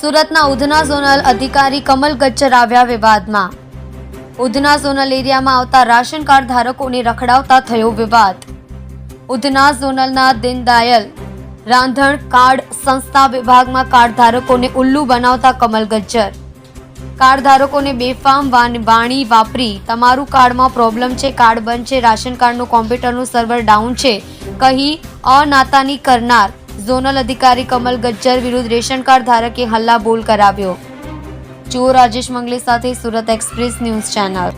સુરતના ઉધના ઝોનલ અધિકારી કમલ ગચ્ચર આવ્યા વિવાદમાં. ઉધના ઝોનલ એરિયામાં આવતા રાશન કાર્ડ ધારકોને રખડાવતા થયો વિવાદ. ઉધના ઝોનલના દીનદયાલ રાંધણ કાર્ડ સંસ્થા વિભાગમાં કાર્ડ ધારકોને ઉલ્લુ બનાવતા કમલ ગજ્જર. કાર્ડ ધારકોને બેફામ વાણી વાપરી, તમારું કાર્ડમાં પ્રોબ્લેમ છે, કાર્ડ બંધ છે રાશન કાર્ડનું કોમ્પ્યુટરનું સર્વર ડાઉન છે, કહી અનાતાની કરનાર ઝોનલ અધિકારી કમલ ગજ્જર વિરુદ્ધ રેશન ધારકે હલ્લા બોલ કરાવ્યો. જુઓ રાજેશ મંગલે સાથે સુરત એક્સપ્રેસ ન્યૂઝ ચેનલ.